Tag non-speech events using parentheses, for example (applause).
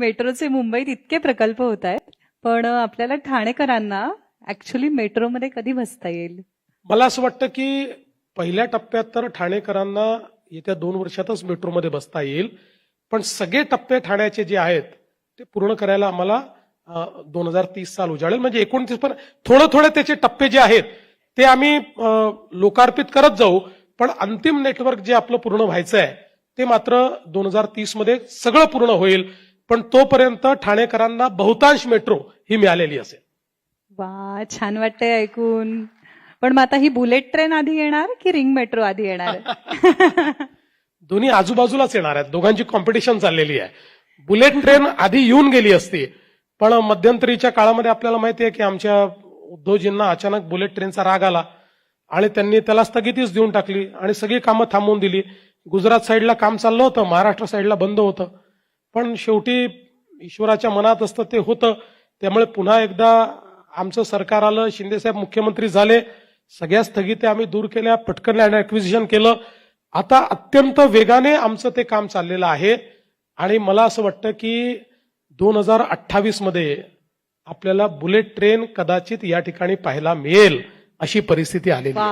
मेट्रोचे मुंबईत इतके प्रकल्प होत आहेत पण आपल्याला ठाणेकरांना ऍक्च्युली मेट्रोमध्ये कधी बसता येईल? मला असं वाटतं की पहिल्या टप्प्यात तर ठाणेकरांना येत्या दोन वर्षातच मेट्रोमध्ये बसता येईल पण सगळे टप्पे ठाण्याचे जे आहेत ते पूर्ण करायला आम्हाला दोन हजार तीस साल उजाडेल म्हणजे एकोणतीस पण थोडं थोडे त्याचे टप्पे जे आहेत ते आम्ही लोकार्पित करत जाऊ पण अंतिम नेटवर्क जे आपलं पूर्ण व्हायचं आहे ते मात्र दोन हजार तीसमध्ये सगळं पूर्ण होईल. पण तोपर्यंत ठाणेकरांना बहुतांश मेट्रो ही मिळालेली असेल. वा छान वाटतंय ऐकून. पण मग आता ही बुलेट ट्रेन आधी येणार की रिंग मेट्रो आधी येणार? (laughs) दोन्ही आजूबाजूलाच येणार आहेत. दोघांची कॉम्पिटिशन चाललेली आहे. बुलेट ट्रेन आधी येऊन गेली असती पण मध्यंतरीच्या काळामध्ये आपल्याला माहिती आहे की आमच्या उद्धवजींना अचानक बुलेट ट्रेनचा राग आला आणि त्यांनी त्याला स्थगितीच देऊन टाकली आणि सगळी कामं थांबवून दिली. गुजरात साईडला काम चाललं होतं महाराष्ट्र साईडला बंद होतं. पण शेवटी ईश्वराच्या मनात असतं ते होतं. त्यामुळे पुन्हा एकदा आमचं सरकार आलं शिंदेसाहेब मुख्यमंत्री झाले सगळ्या स्थगित्या आम्ही दूर केल्या पटकन लँड ऍक्विजिशन केलं. आता अत्यंत वेगाने आमचं ते काम चाललेलं आहे. आणि मला असं वाटतं की दोन हजार अठ्ठावीसमध्ये आपल्याला बुलेट ट्रेन कदाचित या ठिकाणी पाहायला मिळेल अशी परिस्थिती आलेली आहे.